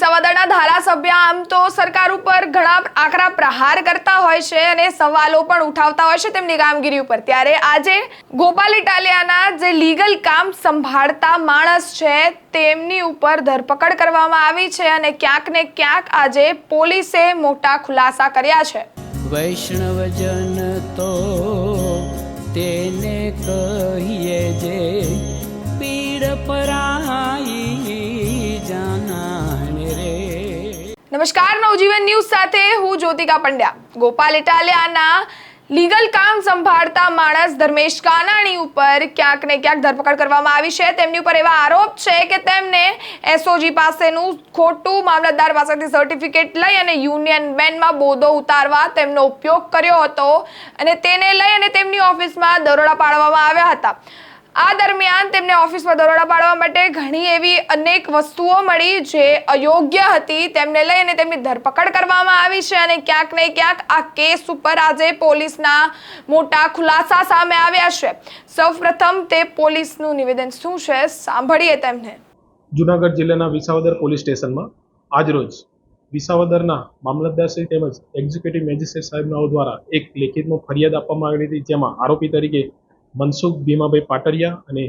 વિસાવદરના ધારાસભ્ય આમ તો સરકાર ઉપર ઘણા આકરા પ્રહાર કરતા હોય છે અને સવાલો પણ ઉઠાવતા હોય છે તેમની કામગીરી ઉપર. ત્યારે આજે ગોપાલ ઇટાલિયાના જે લીગલ કામ સંભાળતા માણસ છે તેમની ઉપર ધરપકડ કરવામાં આવી છે અને ક્યાંક ને ક્યાંક આજે પોલીસે મોટા ખુલાસા કર્યા છે. વૈષ્ણવજન તો તેને કહીએ જે પીડ પરાઈ નમસ્કાર, નવજીવન ન્યૂઝ સાથે હું જ્યોતિકા પંડ્યા. ગોપાલ ઇટાલિયાના લીગલ કામ સંભાળતા માણસ ધર્મેશ કાનાણી ઉપર ક્યાંક ને ક્યાંક ધરપકડ કરવામાં આવી છે. તેમની ઉપર એવા આરોપ છે કે તેમને એસઓજી પાસેનું ખોટું મામલતદાર પાસેથી સર્ટિફિકેટ લઈ અને યુનિયન બેન્ડમાં બોધો ઉતારવા તેમનો ઉપયોગ કર્યો હતો અને તેને લઈ અને તેમની ઓફિસમાં દરોડા પાડવામાં આવ્યા હતા. આ દરમિયાન તેમને ઓફિસમાં દરોડા પાડવા માટે ઘણી એવી અનેક વસ્તુઓ મળી જે અયોગ્ય હતી. તેમને લઈને તેમની ધરપકડ કરવામાં આવી છે અને ક્યાંક ને ક્યાંક આ કેસ ઉપર આજે પોલીસના મોટા ખુલાસા સામે આવ્યા છે. સૌપ્રથમ તે પોલીસનું નિવેદન શું છે? સાંભળીએ તેમને. જુનાગઢ જિલ્લાના વિસાવદર પોલીસ સ્ટેશનમાં આજરોજ વિસાવદરના મામલતદારશ્રી તેમજ એક્ઝિક્યુટિવ મેજિસ્ટ્રેટ સાહેબનાઓ દ્વારા એક લેખિતમાં ફરિયાદ આપવામાં આવી હતી, જેમાં આરોપી તરીકે મનસુખ ભીમાભાઈ પાટરિયા અને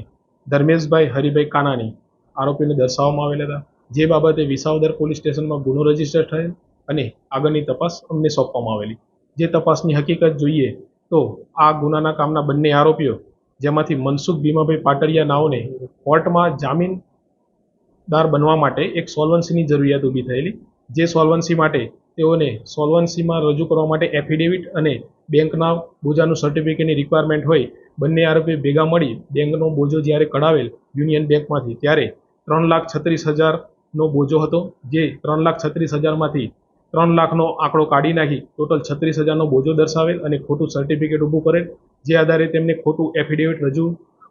ધર્મેશભાઈ હરિભાઈ કાનાણી આરોપીને દર્શાવવામાં આવેલા હતા. જે બાબતે વિસાવદર પોલીસ સ્ટેશનમાં ગુનો રજિસ્ટર થયેલ અને આગળની તપાસ અમને સોંપવામાં આવેલી. જે તપાસની હકીકત જોઈએ તો આ ગુનાના કામના બંને આરોપીઓ, જેમાંથી મનસુખ ભીમાભાઈ પાટરિયા નાઓને કોર્ટમાં જામીનદાર બનવા માટે એક સોલ્વન્સીની જરૂરિયાત ઊભી થયેલી. જે સોલ્વન્સી માટે તેઓને સોલ્વન્સીમાં રજૂ કરવા માટે એફિડેવિટ અને બેંકના બોજાનું સર્ટિફિકેટની રિક્વાયરમેન્ટ હોય, બંને આરોપી ભેગા મળી બેંકનો બોજો જ્યારે કઢાવેલ યુનિયન બેંકમાંથી. ત્યારે ત્રણ લાખ છત્રીસ હજારનો બોજો હતો, જે ત્રણ લાખ છત્રીસ હજારમાંથી ત્રણ લાખનો આંકડો કાઢી નાખી, ટોટલ છત્રીસ હજારનો બોજો દર્શાવેલ અને ખોટું સર્ટિફિકેટ ઊભું કરેલ, જે આધારે તેમને ખોટું એફિડેવિટ રજૂ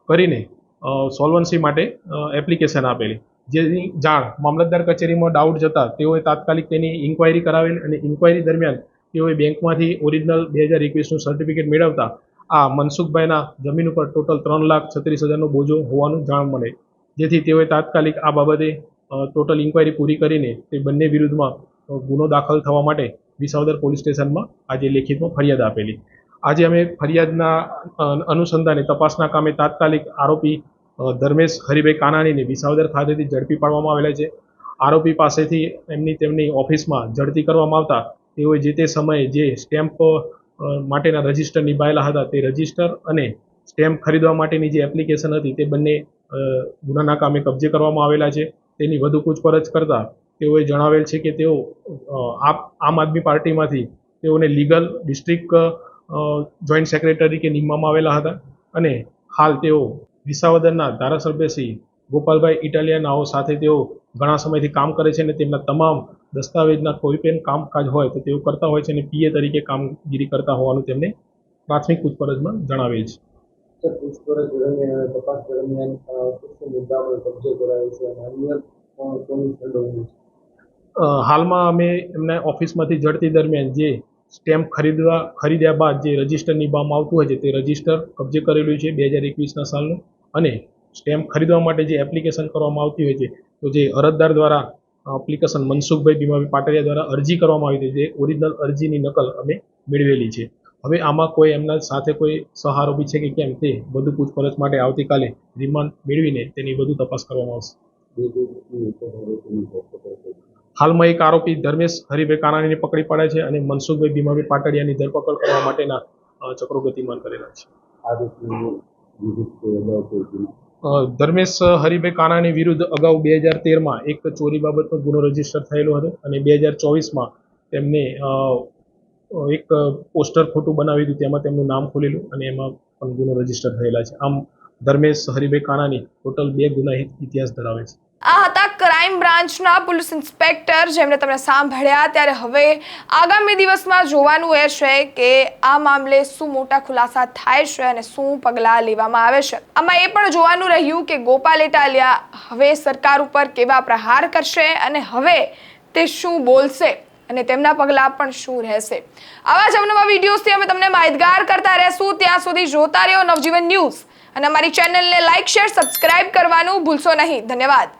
કરીને સોલ્વન્સી માટે એપ્લિકેશન આપેલી. જેની જાણ મામલતદાર કચેરીમાં ડાઉટ જતા તેઓએ તાત્કાલિક તેની ઇન્ક્વાયરી કરાવેલ અને ઇન્ક્વાયરી દરમિયાન તેઓએ બેંકમાંથી ઓરિજિનલ બે હજાર એકવીસનું સર્ટિફિકેટ મેળવતા આ મનસુખભાઈના જમીન ઉપર ટોટલ ત્રણ લાખ છત્રીસ હજારનો બોજો હોવાનું જાણ મળે. જેથી તેઓએ તાત્કાલિક આ બાબતે ટોટલ ઇન્ક્વાયરી પૂરી કરીને તે બંને વિરુદ્ધમાં ગુનો દાખલ થવા માટે વિસાવદર પોલીસ સ્ટેશનમાં આજે લેખિતમાં ફરિયાદ આપેલી. આજે અમે ફરિયાદના અનુસંધાને તપાસના કામે તાત્કાલિક આરોપી ધર્મેશ હરિભાઈ કાનાણીને વિસાવદર ખાતેથી ઝડપી પાડવામાં આવેલા છે. આરોપી પાસેથી એમની તેમની ઓફિસમાં ઝડપી કરવામાં આવતા તેઓએ જે તે સમયે જે સ્ટેમ્પ માટેના રજિસ્ટર નિભાયેલા હતા તે રજિસ્ટર અને સ્ટેમ્પ ખરીદવા માટેની જે એપ્લિકેશન હતી તે બંને ગુનાના કામે કબજે કરવામાં આવેલા છે. તેની વધુ પૂછપરછ કરતા તેઓએ જણાવેલ છે કે તેઓ આમ આદમી પાર્ટીમાંથી તેઓને લીગલ ડિસ્ટ્રિક્ટ જોઈન્ટ સેક્રેટરી કે નિમવામાં આવેલા હતા અને હાલ તેઓ વિસાવદરના ધારાસભ્ય શ્રી ગોપાલભાઈ ઇટાલિયાનાઓ સાથે તેઓ ઘણા સમયથી કામ કરે છે અને તેમના તમામ દસ્તાવેજના કોઈ પણ કામકાજ હોય તો તેઓ કરતા હોય છે અને પીએ તરીકે કામગીરી કરતા હોવાનું તેમને પ્રાથમિક પૂછપરછમાં જણાવેલ છે. પૂછપરછ દરમિયાન તપાસ દરમિયાન અ, શું શું કરાયો છે અને અન્ય કોની સંડોવણી હાલમાં અમે એમના ઓફિસમાંથી ઝડપી દરમિયાન જે સ્ટેમ્પ ખરીદવા, ખરીદ્યા બાદ જે રજિસ્ટર નિભાવવામાં આવતું હોય છે તે રજિસ્ટર કબજે કરેલું છે બે હજાર એકવીસના સાલનું. અને સ્ટેમ્પ ખરીદવા માટે જે એપ્લિકેશન કરવામાં આવતી હોય છે, તો જે અરજદાર દ્વારા, એપ્લિકેશન મનસુખભાઈ ભીમાભાઈ પાટડિયા દ્વારા અરજી કરવામાં આવી હતી, જે ઓરિજિનલ અરજીની નકલ અમે મેળવેલી છે. હવે આમાં કોઈ એમના સાથે કોઈ સહારો બી છે કે કેમ તે બધું પૂછપરછ માટે આવતીકાલે રિમાન્ડ મેળવીને તેની વધુ તપાસ કરવામાં આવશે. હાલમાં એક આરોપી ધર્મેશ હરિભાઈ કાનાણીને પકડી પાડ્યા છે અને મનસુખભાઈ ભીમાભાઈ પાટડિયાની ધરપકડ કરવા માટેના ચક્રો ગતિમાન કરેલા છે. ગુનો? ધર્મેશ હરિભાઈ કાનાણી વિરુદ્ધ અગાઉ બે હજાર તેરમાં એક ચોરી બાબતનો ગુનો રજિસ્ટર થયેલો હતો અને બે હજાર ચોવીસમાં તેમને અ, એક પોસ્ટર ખોટું બનાવી દીધું તેમાં તેમનું નામ ખોલેલું અને એમાં પણ ગુનો રજિસ્ટર થયેલા છે. આમ ધર્મેશ હરિભાઈ કાનાણી ટોટલ બે ગુનાહિત ઇતિહાસ ધરાવે છે. આ હતા બ્રાન્ચના પોલીસ ઇન્સ્પેક્ટર જેમણે તમને સાંભળ્યા ત્યારે હવે આગામી દિવસમાં જોવાનું એ છે કે આ મામલે શું મોટા ખુલાસા થાય છે અને શું પગલાં લેવામાં આવે છે. આમાં એ પણ જોવાનું રહ્યું કે ગોપાલ ઇટાલિયા હવે સરકાર ઉપર કેવા પ્રહાર કરશે અને હવે તે શું બોલશે અને તેમના પગલાં પણ શું રહેશે. આવા જ અવનવા વિડીયોઝથી અમે તમને માહિતગાર કરતા રહેશું. ત્યાં સુધી જોતા રહ્યો નવજીવન ન્યૂઝ અને અમારી ચેનલને લાઇક શેર, સબસ્ક્રાઇબ કરવાનું ભૂલશો નહીં. ધન્યવાદ.